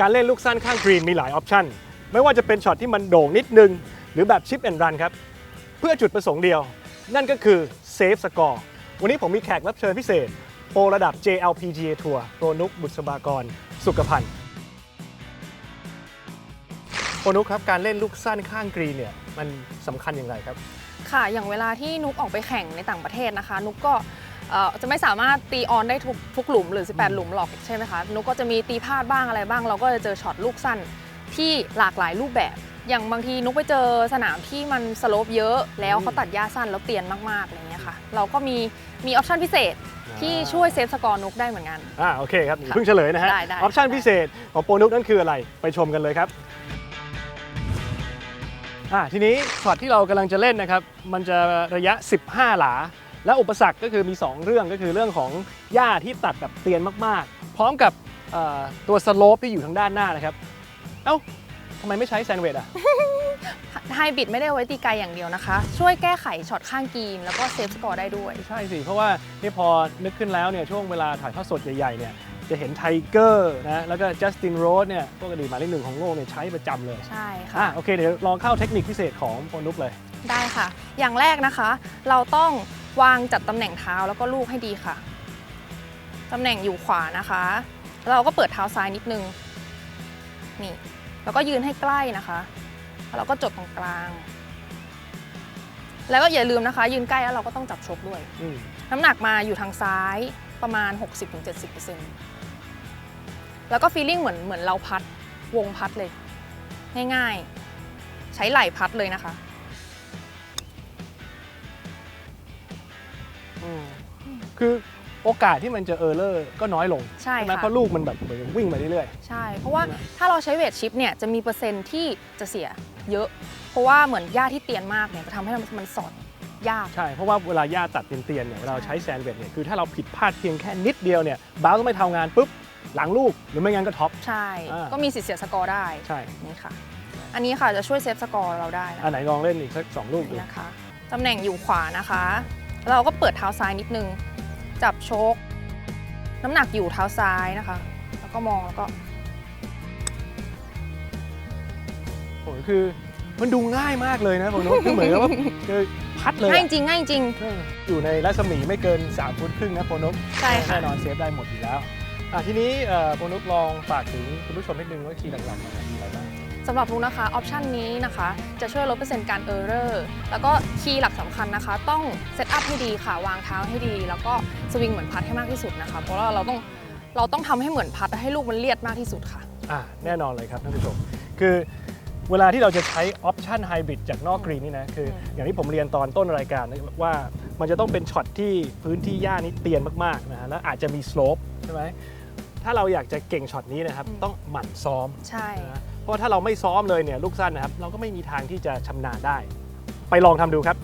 การเล่นลูกสั้นข้างกรีนมีหลายออปชันไม่ว่าจะเป็นช็อตที่มันโด่งนิดนึง หรือแบบชิปแอนด์รันครับ เพื่อจุดประสงค์เดียว นั่นก็คือเซฟสกอร์วันนี้ผมมีแขกรับเชิญพิเศษ โปรระดับ JLPGA ทัวร์โปรนุกบุษบากร สุขพันธ์โปรนุกครับการเล่นลูกสั้นข้างกรีนเนี่ยมันสำคัญอย่างไรครับ ค่ะ อย่างเวลาที่นุกออกไปแข่งในต่างประเทศนะคะ นุกก็ จะไม่สามารถตีออนได้ทุกทุกหลุมหรือ 18 หลุมหรอกใช่ไหมคะนุกก็จะมีตีพลาดบ้างอะไรบ้าง เราก็จะเจอช็อตลูกสั้นที่หลากหลายรูปแบบ อย่างบางทีนุกไปเจอสนามที่มันสโลปเยอะแล้วเขาตัดหญ้าสั้นแล้วเตียนมากๆอะไรเงี้ยค่ะ เราก็มีมีออปชันพิเศษที่ช่วยเซฟสกอร์นุกได้เหมือนกัน อ่าโอเคครับค่ะเพิ่งเฉลยนะฮะได้ได้ออปชันได้พิเศษของโปรนุกนั่นคืออะไร ไปชมกันเลยครับอ่าทีนี้ช็อตที่เรากำลังจะเล่นนะครับ มันจะระยะ 15 หลา และอุปสรรคก็คือมี 2 เรื่องก็คือเรื่องของหญ้าที่ตัดแบบเตียนมากๆ พร้อมกับเอ่อตัวสโลปที่อยู่ทางด้านหน้านะครับ เอ้าทำไมไม่ใช้แซนด์วิชอะไฮบริดไม่ได้เอาไว้ตีไกลอย่างเดียวนะคะ ช่วยแก้ไขช็อตข้างกรีนแล้วก็เซฟสกอร์ได้ด้วย ใช่สิ เพราะว่านี่พอนึกขึ้นแล้วเนี่ยช่วงเวลาถ่ายทอดสดใหญ่ๆเนี่ยจะเห็นไทเกอร์นะแล้วก็จัสตินโรสเนี่ยพวกอดีตหมายเลขหนึ่งของโลกเนี่ยใช้ประจำเลยใช่อะค่ะโอเค เดี๋ยวลองเข้าเทคนิคพิเศษของโปรนุกเลย ได้ค่ะ อย่างแรกนะคะ เราต้อง วางจัดตำแหน่งเท้าแล้วก็ลูกให้ดีค่ะ ตำแหน่งอยู่ขวานะคะแล้วเราก็เปิดเท้าซ้ายนิดนึง นี่ แล้วก็ยืนให้ใกล้นะคะแล้วเราก็จดตรงกลาง แล้วก็อย่าลืมนะคะ ยืนใกล้แล้วเราก็ต้องจับชกด้วยอืมน้ำหนักมาอยู่ทางซ้ายประมาณ 60-70%แล้วก็ฟีลลิ่งเหมือนเหมือนเราพัดวงพัดเลย ง่ายๆ ใช้ไหล่พัดเลยนะคะ คือโอกาสที่มันจะเออร์เลอร์ก็น้อยลงใช่ไหมค่ะ เพราะลูกมันแบบเหมือนวิ่งไปเรื่อย ใช่ เพราะว่าถ้าเราใช้เวทชิปเนี่ยจะมีเปอร์เซ็นต์ที่จะเสียเยอะ เพราะว่าเหมือนหญ้าที่เตียนมากเนี่ยจะทำให้มันสอดยาก ๆ ใช่ เพราะว่าเวลาหญ้าตัดเตียนๆเนี่ยเวลาเราใช้แซนด์วิชเนี่ยคือถ้าเราผิดพลาดเพียงแค่นิดเดียวเนี่ยบ้าต้องไม่ทำงานปุ๊บหลังลูกหรือไม่งั้นก็ท็อป ใช่ อ่า ก็มีสิทธิ์เสียสกอร์ได้ใช่ นี่ค่ะ อันนี้ค่ะจะช่วยเซฟสกอร์เราได้นะอันไหนลองเล่นอีกสักสองลูกดูนี่นะคะตำแหน่งอยู่ขวานะคะแล้วเราก็เปิดเท้าซ้ายนิดนึง จับโชก น้ำหนักอยู่เท้าซ้ายนะคะ แล้วก็มองแล้วก็ โอ้โหคือมันดูง่ายมากเลยนะโปรนุกคือเหมือนกับว่าคือพัดเลยง่ายอะจริงง่ายจริงเอออยู่ในรัศมีไม่เกิน3ฟุตครึ่งนะโปรนุกใช่ค่ะแน่นอนเซฟได้หมดอยู่แล้วอะทีนี้เอ่อโปรนุกลองฝากถึงคุณผู้ชมนิดนึงว่าคีย์หลักๆมันมีอะไรบ้าง สำหรับนุกนะคะออปชันนี้นะคะ จะช่วยลดเปอร์เซ็นต์การเออร์เรอร์แล้วก็คีย์หลักสำคัญนะคะ ต้องเซตอัพให้ดีค่ะ วางเท้าให้ดี แล้วก็สวิงเหมือนพัดให้มากที่สุดนะคะ เพราะว่าเราต้องเราต้องทำให้เหมือนพัดให้ลูกมันเลียดมากที่สุดค่ะ อะแน่นอนเลยครับท่านผู้ชม คือเวลาที่เราจะใช้ออปชันไฮบริดจากนอกกรีนนี่นะ คืออืมอย่างที่ผมเรียนตอนต้นรายการนะว่ามันจะต้องเป็นช็อตที่พื้นที่หญ้านี้เตียนมากๆนะฮะแล้วอาจจะมีสโลปใช่ไหม ถ้าเราอยากจะเก่งช็อตนี้นะครับ ต้องหมั่นซ้อมใช่นะฮะเพราะว่าถ้าเราไม่ซ้อมเลยเนี่ยลูกสั้นนะครับ เราก็ไม่มีทางที่จะชำนาญได้ ไปลองทำดูครับ